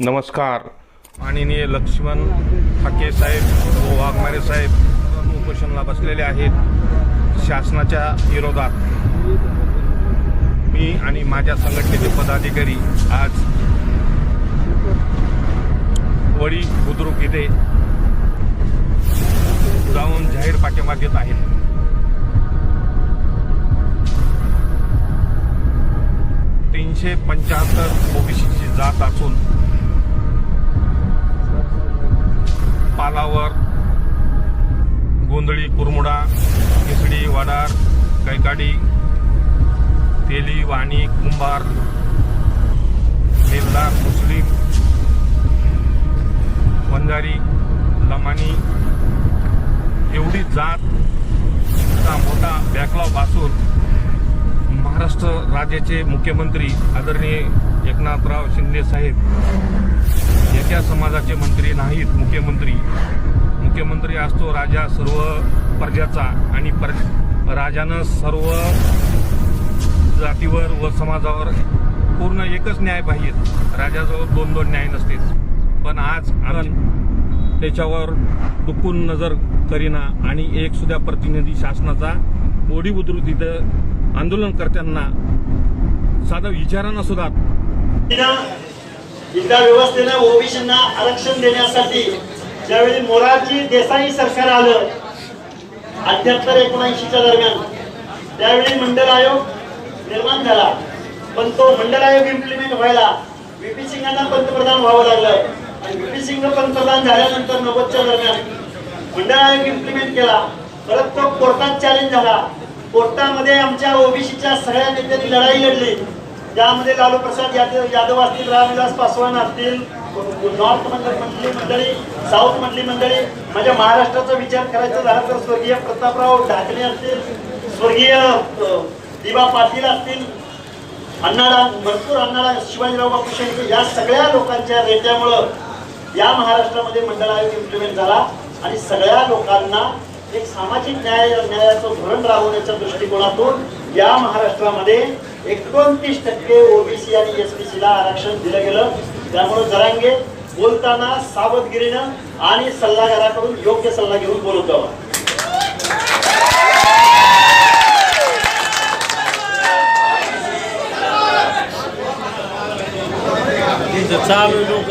नमस्कार. माननीय लक्ष्मण ठाके साहेब व वाघमारे साहेब उपोषणला बसलेले आहेत शासनाच्या विरोधात. मी आणि माझ्या संघटनेचे पदाधिकारी आज वडी बुद्रुक इथे जाऊन जाहीर पाठिंबा देत आहेत तीनशे पंच्याहत्तर ओबीसीची जात असून गोंधळी कुरमुडा केसडी वाडार कैकाडी तेली वाणी कुंभार निर्धार मुस्लिम वंजारी लमानी एवढी जात मोठा बॅकलॉग असून महाराष्ट्र राज्याचे मुख्यमंत्री आदरणीय एकनाथराव शिंदे साहेब याच्या समाजाचे मंत्री नाहीत मुख्यमंत्री. मुख्यमंत्री असतो राजा सर्व प्रजाचा आणि पर राजानं सर्व जातीवर व समाजावर पूर्ण एकच न्याय पाहिजे. राजाजवळ दोन दोन न्याय नसतेच पण आज आपण त्याच्यावर दुखून नजर करीना आणि एक सुद्धा प्रतिनिधी शासनाचा ओढी बुद्रुक तिथं आंदोलनकर्त्यांना साधं विचारांना सुद्धा विद्या व्यवस्थेनं ओबीसींना आरक्षण देण्यासाठी ज्यावेळी मोरारजी देसाई सरकार आलं अठ्याहत्तर एकोणऐंशीच्या दरम्यान. त्यावेळी मंडल आयोग निर्माण झाला. पण तो मंडल आयोग इम्प्लिमेंट व्हायला व्हीपी सिंगांना पंतप्रधान व्हावं लागलं. आणि व्हीपी सिंग पंतप्रधान झाल्यानंतर नव्वदच्या दरम्यान मंडळ आयोग इम्प्लिमेंट केला. परत तो कोर्टात चॅलेंज झाला. कोर्टामध्ये आमच्या ओबीसीच्या सगळ्या नेत्यांनी लढाई लढली. त्यामध्ये लालू प्रसाद यादव यादव असतील रामविलास पासवान असतील नॉर्थ मधली मंडळी साऊथ मधली मंडळी माझ्या महाराष्ट्राचा विचार करायचा झाला तर स्वर्गीय प्रतापराव ढाकणे असतील स्वर्गीय दिवा पाटील असतील अण्णाला भरपूर अण्णाला शिवाजीराव बापू शेळके या सगळ्या लोकांच्या रेट्यामुळं या महाराष्ट्रामध्ये मंडळ आयोग इम्प्लिमेंट झाला आणि सगळ्या लोकांना एक सामाजिक न्याय न्यायाचं धोरण राबवण्याच्या दृष्टिकोनातून या महाराष्ट्रामध्ये एकोणतीस टक्के ओबीसी आणि एसबीसी ला आरक्षण दिलं गेलं. त्यामुळे जरांगे बोलताना सावधगिरीनं आणि सल्लागाराकडून योग्य सल्ला घेऊन बोलत जावं चालू लोक